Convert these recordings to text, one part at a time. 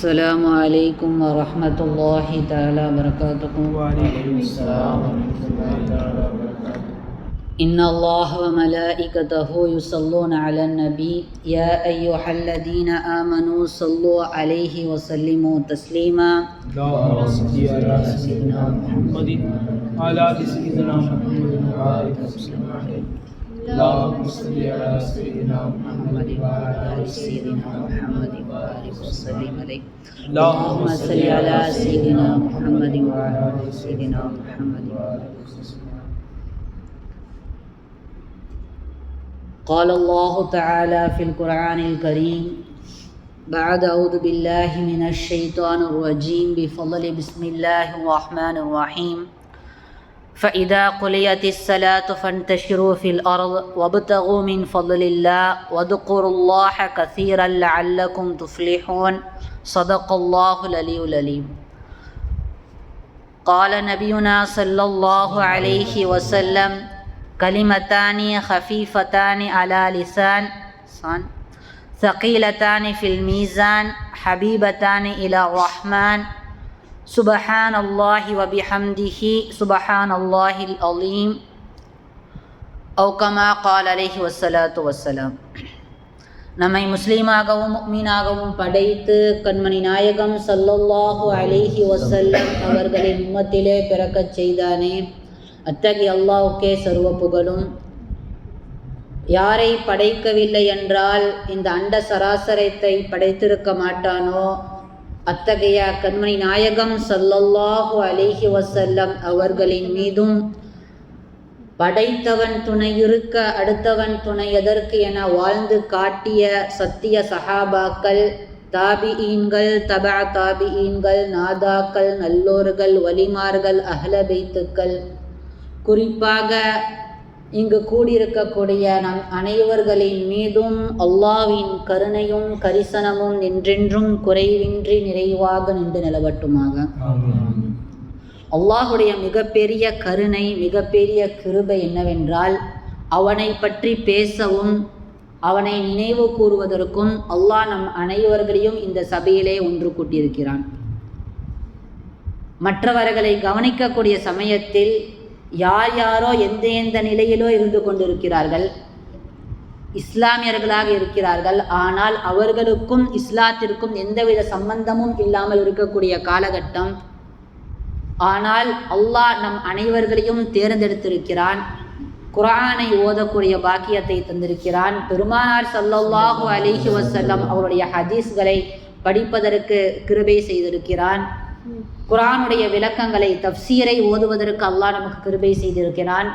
السلام عليكم ورحمة الله تعالى وبركاته. وعليكم السلام ورحمة الله تعالى وبركاته. إن الله وملائكته يصلون على النبي. يا أيها الذين آمنوا صلوا عليه وسلموا تسليما. اللهم صل على سيدنا محمد وعلى آل سيدنا محمد وبارك وسلم عليه اللهم صل على سيدنا محمد وعلى آل سيدنا محمد وبارك وسلم اللهم صل على سيدنا محمد وعلى آل سيدنا محمد قال الله تعالى في القرآن الكريم بعد أعوذ بالله من الشيطان الرجيم. بفضل بسم الله الرحمن الرحيم. فإذا قليت الصلاة فانتشروا في الأرض وابتغوا من فضل الله واذكروا الله كثيرا لعلكم تفلحون. صدق الله العلي العليم قال نبينا صلى الله عليه وسلم كلمتان خفيفتان على لسان ثقيلتان في الميزان حبيبتان إلى الرحمن سبحان الله وبحمده سبحان الله العظيم أو كما قال عليه والصلاة والسلام நம்மை முஸ்லீமாகவும் முக்மீனாகவும் படைத்து கண்மணி நாயகம் சல்லல்லாஹு அலைஹி வசல்லம் அவர்களின் உம்மத்திலே பிறக்கச் செய்தானே அத்தகைய அல்லாஹ்வுக்கே சர்வ புகழும் யாரை படைக்கவில்லை என்றால் இந்த அண்ட சராசரத்தை படைத்திருக்க மாட்டானோ அத்தகைய கண்மணி நாயகம் சல்லல்லாஹு அலைஹி வசல்லம் அவர்களின் மீதும் படைத்தவன் துணை இருக்க அடுத்தவன் துணை எதற்கு என வாழ்ந்து காட்டிய சத்திய சஹாபாக்கள் தாபிஈன்கள் தபா தாபிஈன்கள் நாதாக்கள் நல்லோர்கள் வலிமார்கள் அஹ்லபைத்துக்கள் குறிப்பாக இங்கு கூடியிருக்கக்கூடிய நம் அனைவர்களின் மீதும் அல்லாவின் கருணையும் கரிசனமும் நின்றென்றும் குறைவின்றி நிறைவாக நின்று நிலவட்டுமாக. அல்லாஹுடைய மிகப்பெரிய கருணை மிகப்பெரிய கிருபை என்னவென்றால் அவனை பற்றி பேசவும் அவனை நினைவு கூறுவதற்கும் அல்லாஹ் நம் அனைவர்களையும் இந்த சபையிலே ஒன்று கூட்டியிருக்கிறான். மற்றவர்களை கவனிக்கக்கூடிய சமயத்தில் யார் யாரோ எந்த எந்த நிலையிலோ இருந்து கொண்டிருக்கிறார்கள் இஸ்லாமியர்களாக இருக்கிறார்கள். ஆனால் அவர்களுக்கும் இஸ்லாத்திற்கும் எந்தவித சம்பந்தமும் இல்லாமல் இருக்கக்கூடிய காலகட்டம். ஆனால் அல்லாஹ் நம் அனைவர்களையும் தேர்ந்தெடுத்திருக்கிறான். குரானை ஓதக்கூடிய பாக்கியத்தை தந்திருக்கிறான். பெருமானார் சல்லல்லாஹு அலிஹி வசல்லம் அவருடைய ஹதீஸ்களை படிப்பதற்கு கிருபை செய்திருக்கிறான். குரானுடைய விளக்கங்களை தப்சீரை ஓதுவதற்கு அல்லாஹ் நமக்கு கிருபை செய்திருக்கிறான்.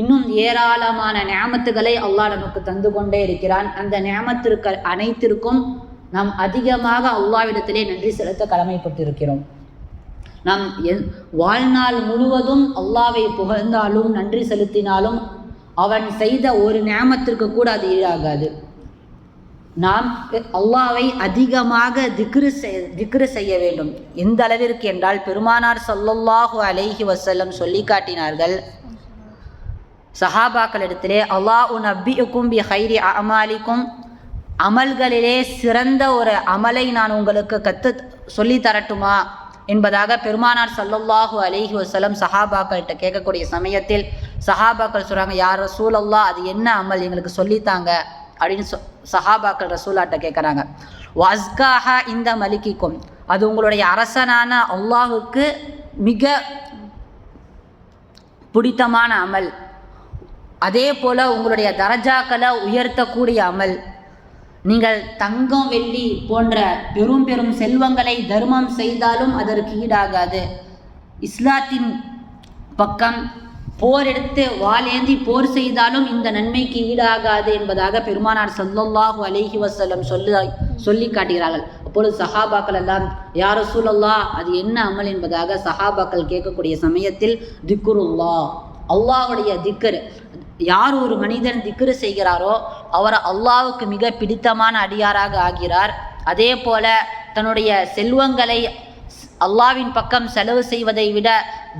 இன்னும் ஏராளமான ஞாமத்துகளை அல்லாஹ் நமக்கு தந்து கொண்டே இருக்கிறான். அந்த ஞாமத்திற்கு அனைத்திற்கும் நாம் அதிகமாக அல்லாவிடத்திலே நன்றி செலுத்த கடமைப்பட்டிருக்கிறோம். நாம் என் வாழ்நாள் முழுவதும் அல்லாவை புகழ்ந்தாலும் நன்றி செலுத்தினாலும் அவன் செய்த ஒரு ஞாமத்திற்கு கூட அது ஈடாகாது. நாம் அல்லாவை அதிகமாக திக்ரு செய் திக்ரு செய்ய வேண்டும். எந்த அளவிற்கு என்றால் பெருமானார் சல்லல்லாஹு அலைஹி வசல்லம் சொல்லி காட்டினார்கள். சஹாபாக்களிடத்திலே அல்லாஹ் உன் அப்பியுக்கும் பி ஹைரி அமாலிக்கும். அமல்களிலே சிறந்த ஒரு அமலை நான் உங்களுக்கு கற்று சொல்லி தரட்டுமா? என்பதாக பெருமானார் சல்லல்லாஹு அலிஹி வசலம் சஹாபாக்கள்கிட்ட கேட்கக்கூடிய சமயத்தில் சஹாபாக்கள் சொல்கிறாங்க யார் சூழல்லா அது என்ன அமல் எங்களுக்கு சொல்லித்தாங்க? அப்படின்னு சொ சஹாபாக்கள் ரசூலாட்ட கேட்குறாங்க வஸ்காஹா இந்த மலிக்கிக்கும். அது உங்களுடைய அரசனான அல்லாஹுக்கு மிக பிடித்தமான அமல். அதே போல் உங்களுடைய தரஜாக்களை உயர்த்தக்கூடிய அமல். நீங்கள் தங்கம் வெள்ளி போன்ற பெரும் பெரும் செல்வங்களை தர்மம் செய்தாலும் அதற்கு ஈடாகாது. இஸ்லாத்தின் பக்கம் போர் எடுத்து வாளேந்தி போர் செய்தாலும் இந்த நன்மைக்கு ஈடாகாது என்பதாக பெருமானார் சல்லல்லாஹு அலிஹி வசல்லம் சொல்லி சொல்லி காட்டுகிறார்கள். அப்பொழுது சஹாபாக்கள் எல்லாம் யார சூழல்லா அது என்ன அமல் என்பதாக சஹாபாக்கள் கேட்கக்கூடிய சமயத்தில் திக்குருல்லா அல்லாஹுடைய திக்கர் யார் ஒரு மனிதன் திக்ரு செய்கிறாரோ அவர் அல்லாவுக்கு மிக பிடித்தமான அடியாராக ஆகிறார். அதே போல தன்னுடைய செல்வங்களை அல்லாவின் பக்கம் செலவு செய்வதை விட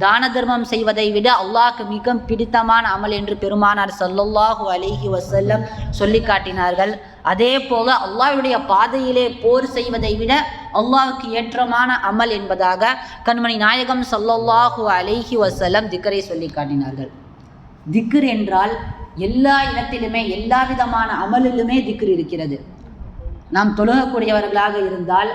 தான தர்மம் செய்வதை விட அல்லாஹ்க்கு மிக பிடித்தமான அமல் என்று பெருமானார் சல்லல்லாஹு அலிஹி வசல்லம் சொல்லி காட்டினார்கள். அதே போல அல்லாஹ்வுடைய பாதையிலே போர் செய்வதை விட அல்லாஹுக்கு ஏற்றமான அமல் என்பதாக கண்மணி நாயகம் சல்லல்லாஹு அலிஹி வசல்லம் திக்கரை சொல்லி காட்டினார்கள். திக்ர் என்றால் எல்லா இடத்திலுமே எல்லா விதமான அமலிலுமே திக்ர் இருக்கிறது. நாம் தொழுகக்கூடியவர்களாக இருந்தால்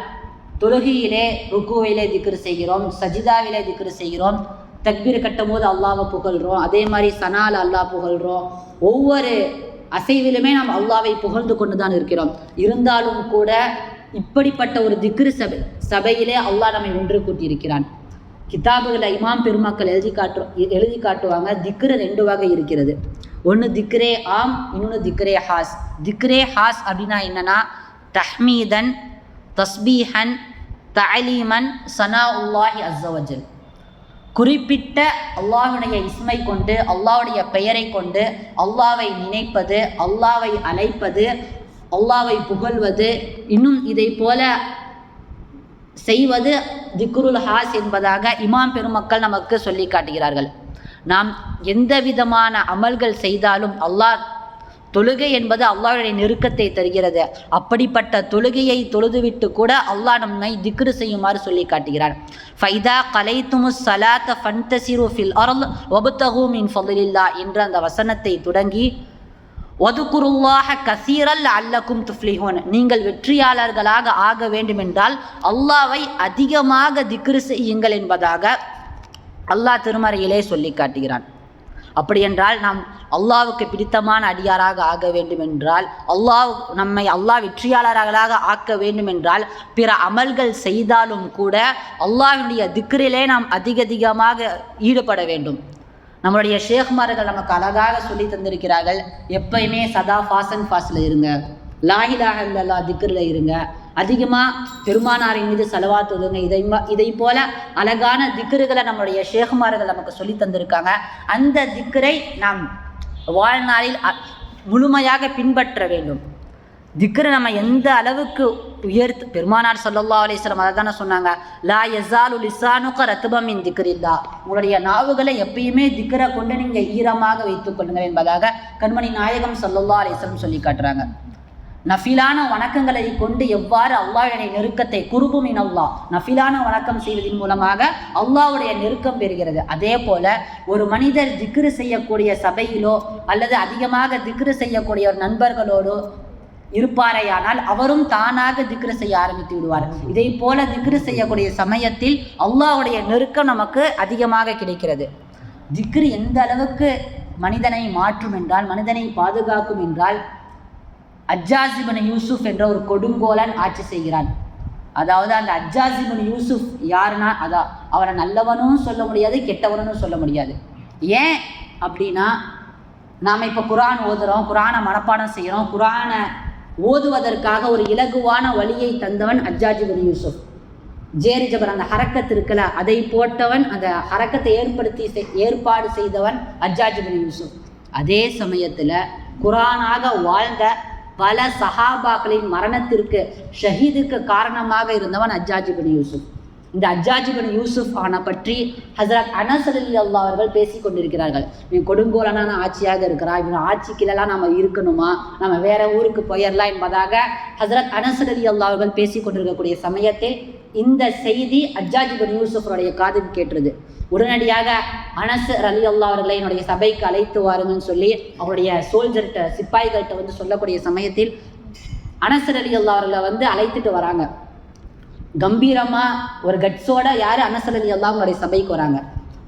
தொழுகையிலே ருக்குவிலே திக்ர் செய்கிறோம் சஜிதாவிலே திக்ரு செய்கிறோம் தக்பீர் கட்டும் போது அல்லாவை புகழ்கிறோம் அதே மாதிரி சனால் அல்லாஹ் புகழ்கிறோம் ஒவ்வொரு அசைவிலுமே நாம் அல்லாவை புகழ்ந்து கொண்டு தான் இருக்கிறோம். இருந்தாலும் கூட இப்படிப்பட்ட ஒரு திக்ரு சபை சபையிலே அல்லாஹ் நம்மை ஒன்று கூட்டியிருக்கிறான். கிதாபுகளை இமாம் பெருமக்கள் எழுதி காட்டு எழுதி காட்டுவாங்க திக்ரு ரெண்டு வகை இருக்கிறது. ஒன்று திக்ரே ஆம் இன்னொன்று திக்ரே ஹாஸ். திக்ரே ஹாஸ் அப்படின்னா என்னன்னா தஹ்மீதன் தஸ்பீஹன் தலீமன் சனா உல்லாஹி அஸ்ஸவஜல். குறிப்பிட்ட அல்லாஹுடைய இஸ்மை கொண்டு அல்லாஹுடைய பெயரை கொண்டு அல்லாவை நினைப்பது அல்லாவை அழைப்பது அல்லாவை புகழ்வது இன்னும் இதை போல செய்வது திக்ருல் ஹாஸ் என்பதாக இமாம் பெருமக்கள் நமக்கு சொல்லி காட்டுகிறார்கள். நாம் எந்த விதமான அமல்கள் செய்தாலும் அல்லாஹ் தொழுகை என்பது அல்லாஹுடைய நெருக்கத்தை தருகிறது. அப்படிப்பட்ட தொழுகையை தொழுதுவிட்டு கூட அல்லாஹ் நம்மை திக்ரு செய்யுமாறு சொல்லி காட்டுகிறார். ஃபைதா கலைத்துமு சலாத்த ஃபன்தசிரு ஃபில் அருள் ஒபுத்தகு மின் ஃபதுலில்லா என்ற அந்த வசனத்தை தொடங்கி ஒதுக்குருவாக கசீரல் அல்லக்கும் துஃப்ளிஹோன் நீங்கள் வெற்றியாளர்களாக ஆக வேண்டுமென்றால் அல்லாவை அதிகமாக திக்ரு செய்யுங்கள் என்பதாக அல்லாஹ் திருமறையிலே சொல்லி காட்டுகிறான். அப்படியென்றால் நாம் அல்லாவுக்கு பிடித்தமான அடியாராக ஆக வேண்டுமென்றால் அல்லாஹ் நம்மை அல்லாஹ் வெற்றியாளர்களாக ஆக்க வேண்டுமென்றால் பிற அமல்கள் செய்தாலும் கூட அல்லாஹினுடைய திக்ரிலே நாம் அதிக அதிகமாக ஈடுபட வேண்டும். நம்மளுடைய ஷேக்மார்கள் நமக்கு அழகாக சொல்லி தந்திருக்கிறார்கள் எப்பயுமே சதா ஃபாசன் ஃபாஸ்டில் இருங்க. லாஹிலாக இல்லல்லா திக்ரில் இருங்க. அதிகமாக பெருமானாரின் மீது செலவாத்து ஒதுங்க இதை இதை போல அழகான திக்கருகளை நம்மளுடைய ஷேகுமார்கள் நமக்கு சொல்லி தந்திருக்காங்க. அந்த திக்கரை நாம் வாழ்நாளில் முழுமையாக பின்பற்ற வேண்டும். திக்ரை நம்ம எந்த அளவுக்கு உயர்த்து பெருமானார் ஸல்லல்லாஹு அலிஸ்லாம் அதை தானே சொன்னாங்க. லா யஸாலு லிசானுக ரத்துபமின் மின் திக்ரில்லா. உங்களுடைய நாவுகளை எப்பயுமே திக்ரை கொண்டு நீங்கள் ஈரமாக வைத்துக் கொள்ளுங்கள் என்பதாக கண்மணி நாயகம் ஸல்லல்லாஹு அலிஸ்லம் சொல்லி காட்டுறாங்க. நஃபிலான வணக்கங்களை கொண்டு எவ்வாறு அல்லாஹ்வுடைய நெருக்கத்தை குருபுமின் அல்லாஹ்? நஃபிலான வணக்கம் செய்வதன் மூலமாக அல்லாஹ்வுடைய நெருக்கம் பெறுகிறது. அதே போல ஒரு மனிதர் திக்ரு செய்யக்கூடிய சபையிலோ அல்லது அதிகமாக திக்ரு செய்யக்கூடிய ஒரு நண்பர்களோடோ இருப்பாரேயானால் அவரும் தானாக திக்ரு செய்ய ஆரம்பித்து விடுவார். இதை போல திக்ரு செய்யக்கூடிய சமயத்தில் அல்லாஹ்வுடைய நெருக்கம் நமக்கு அதிகமாக கிடைக்கிறது. திக்ரு எந்த அளவுக்கு மனிதனை மாற்றும் என்றால் மனிதனை பாதுகாக்கும் என்றால் அஜாசிபன் யூசுப் என்ற ஒரு கொடுங்கோலன் ஆட்சி செய்கிறான். அதாவது அந்த அஜாசிபன் யூசுப் யாருன்னா அதான் அவனை நல்லவனும் சொல்ல முடியாது கெட்டவனும் சொல்ல முடியாது. ஏன் அப்படின்னா நாம் இப்போ குரான் ஓதுகிறோம் குரானை மனப்பாடம் செய்கிறோம் குரானை ஓதுவதற்காக ஒரு இலகுவான வழியை தந்தவன் அஜாஜிபன் யூசுப் ஜேரி ஜபர் அந்த ஹரக்கத் இருக்கல அதை போட்டவன் அந்த ஹரக்கத்தை ஏற்படுத்தி செய்- ஏற்பாடு செய்தவன் அஜாஜிபன் யூசுப் அதே சமயத்தில் குரானாக வாழ்ந்த பல சஹாபாக்களின் மரணத்திற்கு ஷஹீதுக்கு காரணமாக இருந்தவன் அஜாஜிபின் யூசுப். இந்த அஜாஜிபின் யூசுப் ஆன பற்றி ஹசரத் அனசலி அல்லா அவர்கள் பேசி கொண்டிருக்கிறார்கள். இவன் கொடுங்கோலனான ஆட்சியாக இருக்கிறான் இவன் ஆட்சிக்கிலலாம் நம்ம இருக்கணுமா? நம்ம வேற ஊருக்கு போயிடலாம் என்பதாக ஹசரத் அனசலி அல்லா அவர்கள் பேசி கொண்டிருக்கக்கூடிய சமயத்தில் இந்த செய்தி அஜாஜிபின் யூசுஃபருடைய காதில் கேட்டது. உடனடியாக அனஸ் அலி அல்லா அவர்களை என்னுடைய சபைக்கு அழைத்து வாருங்கன்னு சொல்லி அவருடைய சோல்ஜர்கிட்ட சிப்பாய்கள்கிட்ட வந்து சொல்லக்கூடிய சமயத்தில் அனசர் அலி அல்லா அவர்களை வந்து அழைத்துட்டு வராங்க. கம்பீரமாக ஒரு கட்ஸோட யார் அனசர் அலி அல்லா அவங்களுடைய சபைக்கு வராங்க?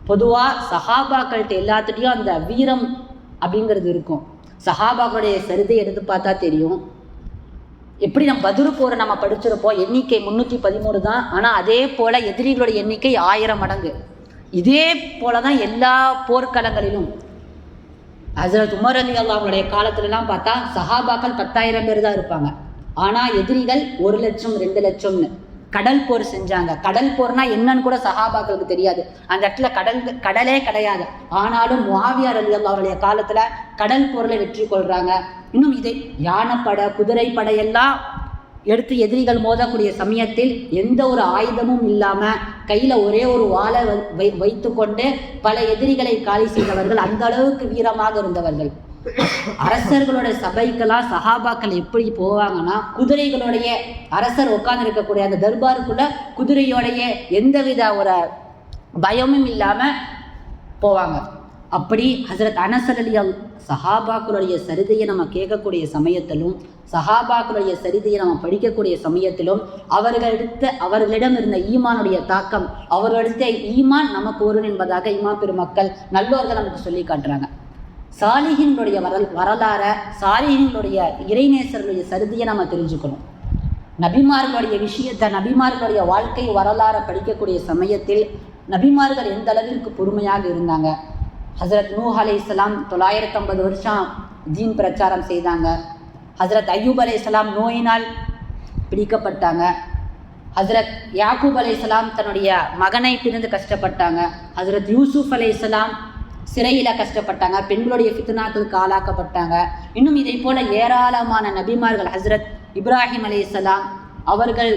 பொதுவாக சஹாபாக்கள்கிட்ட எல்லாத்துட்டையும் அந்த வீரம் அப்படிங்கிறது இருக்கும். சஹாபாக்களுடைய சரிதை எடுத்து பார்த்தா தெரியும். எப்படி நம்ம பதிரு போரை நம்ம படிச்சிருப்போம்? எண்ணிக்கை முந்நூற்றி பதிமூணு தான். ஆனால் அதே போல் எதிரிகளுடைய எண்ணிக்கை ஆயிரம் மடங்கு. இதே போல தான் எல்லா போர்க்களங்களிலும். ஹசரத் உமர் அலி அல்லாவுடைய காலத்துலலாம் பார்த்தா சஹாபாக்கள் பத்தாயிரம் பேர் தான் இருப்பாங்க. ஆனால் எதிரிகள் ஒரு லட்சம் ரெண்டு லட்சம்னு கடல் போர் செஞ்சாங்க. கடல் போர்னா என்னன்னு கூட சஹாபாக்களுக்கு தெரியாது. அந்த இடத்துல கடல் கடலே கிடையாது. ஆனாலும் முவாவியார் அலி அல்லாவுடைய காலத்தில் கடல் போரில் வெற்றி கொள்கிறாங்க இன்னும் இதை யானைப்படை குதிரைப்படை எல்லாம் எடுத்து எதிரிகள் மோதக்கூடிய சமயத்தில் எந்த ஒரு ஆயுதமும் இல்லாமல் கையில் ஒரே ஒரு வாளை வை வைத்து கொண்டு பல எதிரிகளை காலி செய்தவர்கள் அந்த அளவுக்கு வீரமாக இருந்தவர்கள். அரசர்களோட சபைக்கெல்லாம் சஹாபாக்கள் எப்படி போவாங்கன்னா குதிரைகளுடைய அரசர் உட்கார்ந்து இருக்கக்கூடிய அந்த தர்பாருக்குள்ள குதிரையோடைய எந்தவித ஒரு பயமும் இல்லாமல் போவாங்க. அப்படி ஹசரத் அனசர் சஹாபாக்களுடைய சரிதையை நம்ம கேட்கக்கூடிய சமயத்திலும் சஹாபாக்களுடைய சரிதையை நம்ம படிக்கக்கூடிய சமயத்திலும் அவர்களிடத்த அவர்களிடம் இருந்த ஈமானுடைய தாக்கம் அவர்களிடத்த ஈமான் நமக்கு ஒரு என்பதாக ஈமா பெருமக்கள் நல்லோர்கள் நமக்கு சொல்லி காட்டுறாங்க. சாலிகின்களுடைய வரல் வரலாற சாலிகின்களுடைய இறைநேசர்களுடைய சரிதையை நம்ம தெரிஞ்சுக்கணும். நபிமார்களுடைய விஷயத்தை நபிமார்களுடைய வாழ்க்கை வரலாறை படிக்கக்கூடிய சமயத்தில் நபிமார்கள் எந்த அளவிற்கு பொறுமையாக இருந்தாங்க? ஹசரத் நூ அலி இஸ்லாம் தொள்ளாயிரத்தி ஐம்பது வருஷம் தீன் பிரச்சாரம் செய்தாங்க. ஹசரத் அய்யூப் அலி இஸ்லாம் நோயினால் பிடிக்கப்பட்டாங்க. ஹசரத் யாக்கூப் அலி இஸ்லாம் தன்னுடைய மகனை பிரிந்து கஷ்டப்பட்டாங்க. ஹசரத் யூசுஃப் அலி இஸ்லாம் சிறையில் கஷ்டப்பட்டாங்க. பெண்களுடைய ஃபித்னாக்களுக்கு ஆளாக்கப்பட்டாங்க. இன்னும் இதை போல ஏராளமான நபிமார்கள் ஹசரத் இப்ராஹிம் அலைஹிஸ்ஸலாம் அவர்கள்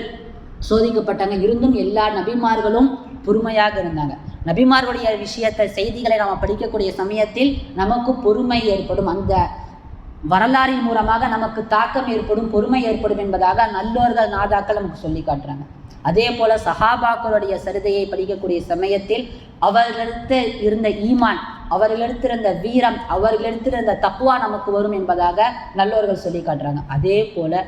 சோதிக்கப்பட்டாங்க. இருந்தும் எல்லா நபிமார்களும் பொறுமையாக இருந்தாங்க. நபிமார்களுடைய விஷயத்தை செய்திகளை நாம் படிக்கக்கூடிய சமயத்தில் நமக்கு பொறுமை ஏற்படும். அந்த வரலாறின் மூலமாக நமக்கு தாக்கம் ஏற்படும் பொறுமை ஏற்படும் என்பதாக நல்லோர்கள் நாதாக்கள் நமக்கு சொல்லி காட்டுறாங்க. அதே போல சஹாபாக்களுடைய சரிதையை படிக்கக்கூடிய சமயத்தில் அவர்களிடத்து இருந்த ஈமான் அவர்களிடத்திருந்த வீரம் அவர்களிடத்திருந்த தப்புவா நமக்கு வரும் என்பதாக நல்லோர்கள் சொல்லி காட்டுறாங்க. அதே போல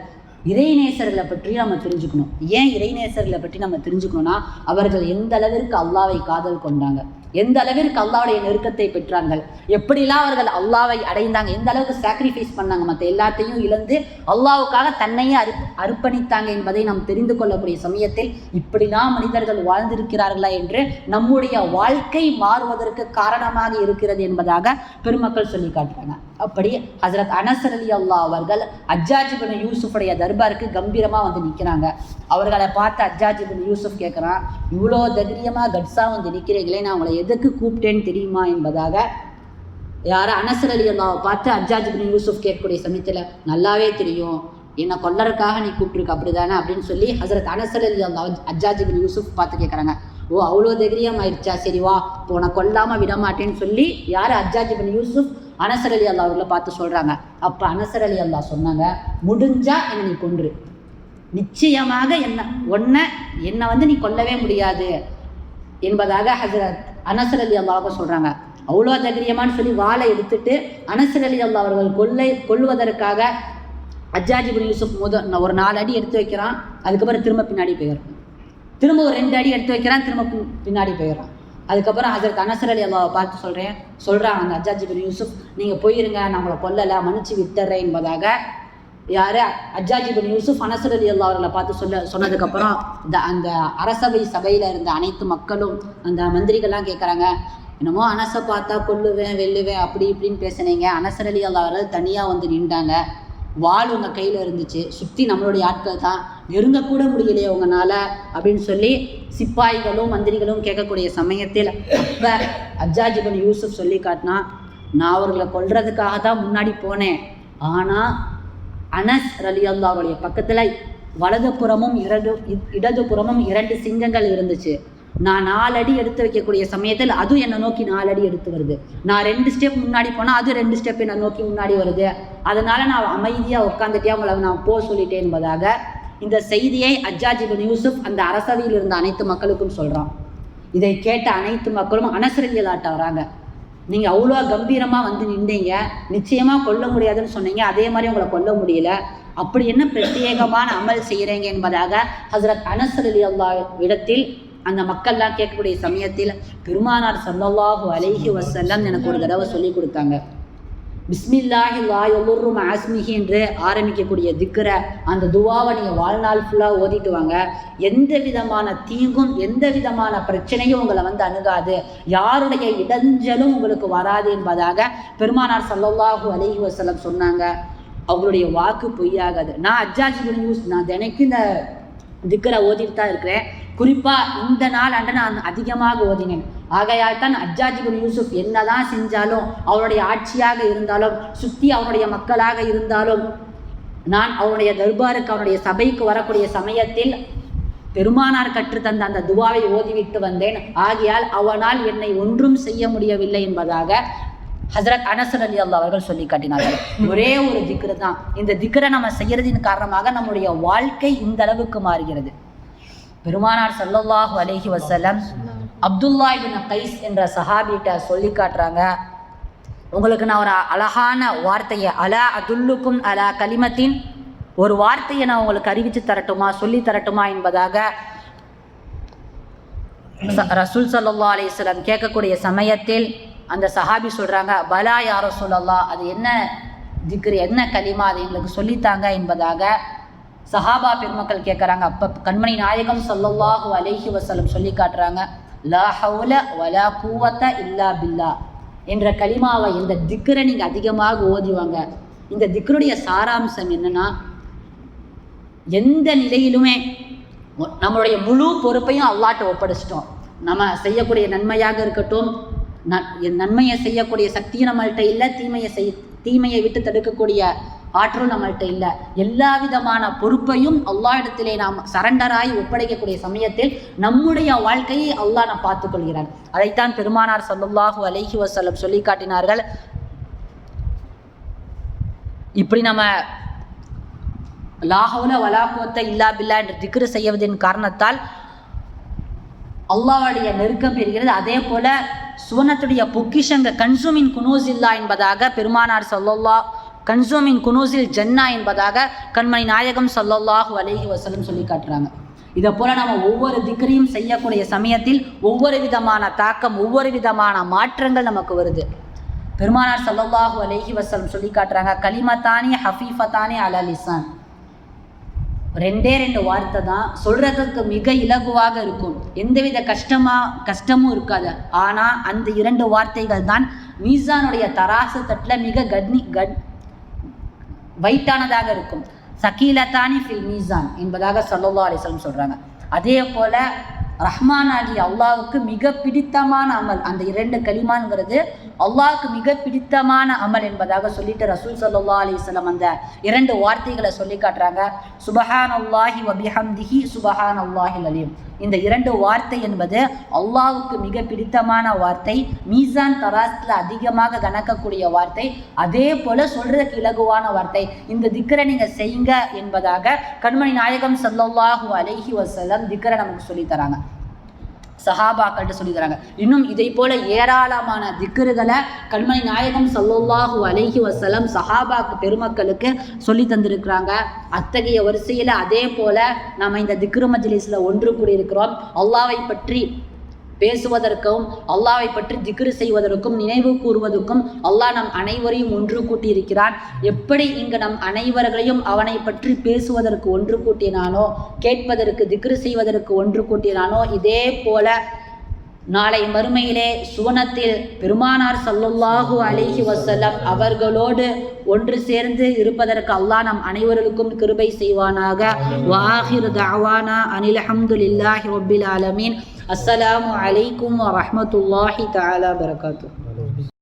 இறைநேசர்களை பற்றி நம்ம தெரிஞ்சுக்கணும். ஏன் இறைநேசர்களை பற்றி நம்ம தெரிஞ்சுக்கணும்னா அவர்கள் எந்த அளவிற்கு அல்லாவை காதல் கொண்டாங்க? எந்த அளவிற்கு அல்லாவுடைய நெருக்கத்தை பெற்றார்கள்? எப்படிலாம் அவர்கள் அல்லாவை அடைந்தாங்க? எந்த அளவுக்கு சாக்ரிஃபைஸ் பண்ணாங்க? மற்ற எல்லாத்தையும் இழந்து அல்லாவுக்காக தன்னையே அரு அர்ப்பணித்தாங்க என்பதை நாம் தெரிந்து கொள்ளக்கூடிய சமயத்தில் இப்படிலாம் மனிதர்கள் வாழ்ந்திருக்கிறார்களா என்று நம்முடைய வாழ்க்கை மாறுவதற்கு காரணமாக இருக்கிறது என்பதாக பெருமக்கள் சொல்லி காட்டுறாங்க. அப்படி ஹசரத் அனசர் அலி அல்லா அவர்கள் அஜாஜிபின் யூசுஃபுடைய தர்பாருக்கு கம்பீரமாக வந்து நிற்கிறாங்க அவர்களை பார்த்து அஜாஜிபின் யூசுஃப் கேட்குறான் இவ்வளோ தைரியமாக கட்ஸாக வந்து நிற்கிறீங்களே நான் உங்களை எதுக்கு கூப்பிட்டேன்னு தெரியுமா என்பதாக யார் அனசர் அலி அல்லாவை பார்த்து அஜாஜ் பின் யூசுஃப் கேட்கக்கூடிய சமயத்தில் நல்லாவே தெரியும். என்னை கொல்லறதுக்காக நீ கூப்பிட்டுருக்க அப்படி தானே அப்படின்னு சொல்லி ஹசரத் அனசர் அலி அல்லா அஜாஜ் பின் யூசுஃப் பார்த்து கேட்குறாங்க. ஓ அவ்வளோ தைரியம் ஆயிடுச்சா சரி வா இப்போ உன்னை கொல்லாமல் விட மாட்டேன்னு சொல்லி யார் அஜாஜ் பின் யூசுஃப் அனசர் அலி அல்லா அவர்களை பார்த்து சொல்கிறாங்க அப்போ அனசர் அலி அல்லா சொன்னாங்க முடிஞ்சா என்னை நீ கொன்று. நிச்சயமாக என்ன ஒன்றை என்னை வந்து நீ கொல்லவே முடியாது. என்பதாக ஹசரத் அனசர் அலி அல்லாவை சொல்கிறாங்க அவ்வளோ தைரியமான்னு சொல்லி வாளை எடுத்துட்டு அனசர் அலி அல்லா அவர்கள் கொள்ளை கொள்வதற்காக அஜாஜி பின் யூசுப் முத ஒரு நாலு அடி எடுத்து வைக்கிறான் அதுக்கப்புறம் திரும்ப பின்னாடி போயிடுறான். திரும்ப ஒரு ரெண்டு அடி எடுத்து வைக்கிறான் திரும்ப பின்னாடி போயிடுறான். அதுக்கப்புறம் அதற்கு அனசர் அலி அல்லாவை பார்த்து சொல்கிறேன் சொல்கிறான் அந்த அஜாஜி பின் யூசுப் நீங்கள் போயிருங்க நான் உங்களை கொல்லலை மன்னிச்சு விட்டுறேன் என்பதாக யார்? அஜாஜி யூசுஃப் யூசுப் அனசர் அலி அல்லா அவர்களை பார்த்து சொல்ல சொன்னதுக்கப்புறம் இந்த அந்த அரசவை சபையில் இருந்த அனைத்து மக்களும் அந்த மந்திரிகள்லாம் கேட்குறாங்க என்னமோ அனசை பார்த்தா கொல்லுவேன் வெல்லுவேன் அப்படி இப்படின்னு பேசுனீங்க. அனசர் அலி அல்லா அவர்கள் தனியாக வந்து நின்றாங்க. வாள் உங்கள் கையில் இருந்துச்சு. சுற்றி நம்மளுடைய ஆட்கள் தான். நெருங்கக்கூட முடியலையே உங்களால் அப்படின்னு சொல்லி சிப்பாய்களும் மந்திரிகளும் கேட்கக்கூடிய சமயத்தில் அப்போ அஜாஜி யூசுஃப் சொல்லி காட்டினா நான் அவர்களை கொல்றதுக்காக தான் முன்னாடி போனேன். ஆனால் அனஸ் ரலி அல்லாவுடைய பக்கத்தில் வலதுபுறமும் இரண்டு இ- இடதுபுறமும் இரண்டு சிங்கங்கள் இருந்துச்சு. நான் நாலு அடி எடுத்து வைக்கக்கூடிய சமயத்தில் அதுவும் என்னை நோக்கி நாலு அடி எடுத்து வருது. நான் ரெண்டு ஸ்டெப் முன்னாடி போனால் அது ரெண்டு ஸ்டெப் என்னை நோக்கி முன்னாடி வருது. அதனால நான் அமைதியாக உட்காந்துட்டே அவங்கள நான் போக சொல்லிட்டேன் என்பதாக இந்த செய்தியை அஜாஜிபின் யூசுப் அந்த அரசவையில் இருந்த அனைத்து மக்களுக்கும் சொல்கிறான் இதை கேட்ட அனைத்து மக்களும் அனசரங்கியலாட்ட வராங்க. நீங்கள் அவ்வளோ கம்பீரமாக வந்து நின்றீங்க. நிச்சயமாக கொல்ல முடியாதுன்னு சொன்னீங்க. அதே மாதிரி உங்களை கொல்ல முடியல. அப்படி என்ன பிரத்யேகமான அமல் செய்கிறீங்க என்பதாக ஹசரத் அனசரலி அல்லா இடத்தில் அந்த மக்கள்லாம் கேட்கக்கூடிய சமயத்தில் பெருமானார் ஸல்லல்லாஹு அலைஹி வஸல்லம் எனக்கு ஒரு தடவை சொல்லி கொடுத்தாங்க. பிஸ்மில்லாஹி லாயுர்ரு மாஸ்மிஹி என்று ஆரம்பிக்கக்கூடிய திக்கரை அந்த துவாவை நீங்கள் வாழ்நாள் ஃபுல்லாக ஓதிட்டு வாங்க. எந்த விதமான தீங்கும் எந்த விதமான பிரச்சனையும் உங்களை வந்து அணுகாது. யாருடைய இடைஞ்சலும் உங்களுக்கு வராது என்பதாக பெருமானார் ஸல்லல்லாஹு அலஹி வசலம் சொன்னாங்க. அவங்களுடைய வாக்கு பொய்யாகாது. நான் அஜாஜி நியூஸ் நான் தினைக்கும் இந்த திக்கரை ஓதிட்டு தான் இருக்கிறேன். குறிப்பாக இந்த நாள் அன்று நான் அதிகமாக ஓதினேன். ஆகையால் தான் அஜாஜி குரு யூசுப் என்னதான் செஞ்சாலும் அவருடைய ஆட்சியாக இருந்தாலும் சுற்றி அவருடைய மக்களாக இருந்தாலும் நான் அவனுடைய தர்பாருக்கு அவனுடைய சபைக்கு வரக்கூடிய சமயத்தில் பெருமானார் கற்றுத்தந்த அந்த துவாவை ஓதிவிட்டு வந்தேன். ஆகையால் அவனால் என்னை ஒன்றும் செய்ய முடியவில்லை என்பதாக ஹசரத் அனசர் அலி அல்லா அவர்கள் சொல்லி காட்டினார்கள். ஒரே ஒரு திக்ரு தான் இந்த திக்ரை நம்ம செய்யறதின் காரணமாக நம்முடைய வாழ்க்கை இந்த அளவுக்கு மாறுகிறது. பெருமானார் சல்லல்லாஹு அலைஹி வசலம் அப்துல்லா இப்னு கைஸ் என்ற சஹாபிகிட்ட சொல்லி காட்டுறாங்க. உங்களுக்கு நான் ஒரு அழகான வார்த்தையை அலா அதுல்லுக்கும் அலா கலிமத்தின் ஒரு வார்த்தையை நான் உங்களுக்கு அறிவித்து தரட்டுமா சொல்லி தரட்டுமா என்பதாக ரசூல் சல்லா அலிஸ்லாம் கேட்கக்கூடிய சமயத்தில் அந்த சஹாபி சொல்கிறாங்க பலா யாரோ சொல்லல்லா அது என்ன திக்ரு என்ன கலிமா அது எங்களுக்கு சொல்லித்தாங்க என்பதாக சஹாபா பெருமக்கள் கேட்குறாங்க அப்போ கண்மணி நாயகம் சொல்லல்லாஹு அலைஹி வசலம் சொல்லி காட்டுறாங்க. லா ஹவுல வலா கூவத்த இல்லா பில்லா என்ற களிமாவை இந்த திக்ரை நீங்கள் அதிகமாக ஓதிவாங்க. இந்த திக்ருடைய சாராம்சம் என்னன்னா எந்த நிலையிலுமே நம்மளுடைய முழு பொறுப்பையும் அல்லாட்ட ஒப்படைச்சிட்டோம். நம்ம செய்யக்கூடிய நன்மையாக இருக்கட்டும் நன்மையை செய்யக்கூடிய சக்தியும் நம்மள்கிட்ட இல்லை தீமையை செய் தீமையை விட்டு தடுக்கக்கூடிய ஆற்றலும் நம்மள்கிட்ட இல்லை. எல்லா விதமான பொறுப்பையும் அல்லா இடத்திலே நாம் சரண்டராய் ஒப்படைக்கக்கூடிய சமயத்தில் நம்முடைய வாழ்க்கையை அல்லாஹ் நாம் பார்த்துக்கொள்கிறான். அதைத்தான் பெருமானார் சல்லுல்லாஹு அலைஹி வசல்லம் சொல்லி காட்டினார்கள். இப்படி நம்ம லாஹவுல வலாக்குவத்த இல்லா பில்லா என்று திக்ரு செய்வதன் காரணத்தால் அல்லாவுடைய நெருக்கம் பெறுகிறது. அதே போல சுவனத்துடைய பொக்கிஷங்க கன்சூமின் குனூஸ் இல்லா என்பதாக பெருமானார் சொல்லல்லா கன்சூமிங் குனூசில் ஜன்னா என்பதாக கண்மணி நாயகம் ஸல்லல்லாஹு அலைஹி வசலம் சொல்லி காட்டுறாங்க. இதை போல நம்ம ஒவ்வொரு திக்ரியும் செய்யக்கூடிய சமயத்தில் ஒவ்வொரு விதமான தாக்கம் ஒவ்வொரு விதமான மாற்றங்கள் நமக்கு வருது. பெருமானார் ஸல்லல்லாஹு அலைஹி வசலம் சொல்லி காட்டுறாங்க கலிமத்தானி ஹஃபீஃபத்தானி அலலிசான் ரெண்டே ரெண்டு வார்த்தை தான் சொல்றதுக்கு மிக இலகுவாக இருக்கும். எந்தவித கஷ்டமா கஷ்டமும் இருக்காது. ஆனா அந்த இரண்டு வார்த்தைகள் தான் மீசானுடைய தராசு தட்டில் மிக கட்னி கட் வைட்டானதாக இருக்கும். சக்கீலத்தானி ஃபில் மீசான் என்பதாக சல்லல்லா அலிஸ்லம் சொல்கிறாங்க அதே போல ரஹ்மானாகி அல்லாவுக்கு மிக பிடித்தமான அமல். அந்த இரண்டு களிமான்ங்கிறது அல்லாவுக்கு மிக பிடித்தமான அமல் என்பதாக சொல்லிட்டு ரசூல் சல்லா அலிஸ்லாம் அந்த இரண்டு வார்த்தைகளை சொல்லி காட்டுறாங்க. சுபஹான் அல்லாஹி வபிஹம்திஹி சுபஹான் அல்லாஹி அலீம் இந்த இரண்டு வார்த்தை என்பது அல்லாவுக்கு மிக பிடித்தமான வார்த்தை மீசான் தராஸ்ல அதிகமாக கணக்கக்கூடிய வார்த்தை அதே போல சொல்றதுக்கு இலகுவான வார்த்தை. இந்த திக்கரை நீங்க செய்யுங்க என்பதாக கண்மணி நாயகம் சல்லாஹூ அலஹி வசலம் திக்கரை நமக்கு சொல்லித் தராங்க. சஹாபாக்கள்கிட்ட சொல்லிக்கிறாங்க. இன்னும் இதை போல ஏராளமான திக்கருகளை கண்மணி நாயகம் ஸல்லல்லாஹு அலைஹி வசலம் சஹாபாக்கு பெருமக்களுக்கு சொல்லி தந்திருக்கிறாங்க. அத்தகைய வரிசையில் அதே போல நம்ம இந்த திக்ரு மஜ்லிஸில் ஒன்று கூடியிருக்கிறோம். அல்லாவை பற்றி பேசுவதற்கும் அல்லாவை பற்றி திக்ரு செய்வதற்கும் நினைவு கூறுவதற்கும் அல்லாஹ் நம் அனைவரையும் ஒன்று கூட்டியிருக்கிறான். எப்படி இங்கு நம் அனைவர்களையும் அவனை பற்றி பேசுவதற்கு ஒன்று கூட்டினானோ கேட்பதற்கு திக்ரு செய்வதற்கு ஒன்று கூட்டினானோ இதே போல நாளை மறுமையிலே சுவனத்தில் பெருமானார் ஸல்லல்லாஹு அலைஹி வஸல்லம் அவர்களோடு ஒன்று சேர்ந்து இருப்பதற்கு அல்லாஹ் நம் அனைவர்களுக்கும் கிருபை செய்வானாக. வாஹிர் தஅவானா அனில் அல்ஹம்துலில்லாஹி ரப்பில் ஆலமீன். அஸ்ஸலாமு அலைக்கும் வரஹ்மத்துல்லாஹி தஆலா பரகாத்துஹு.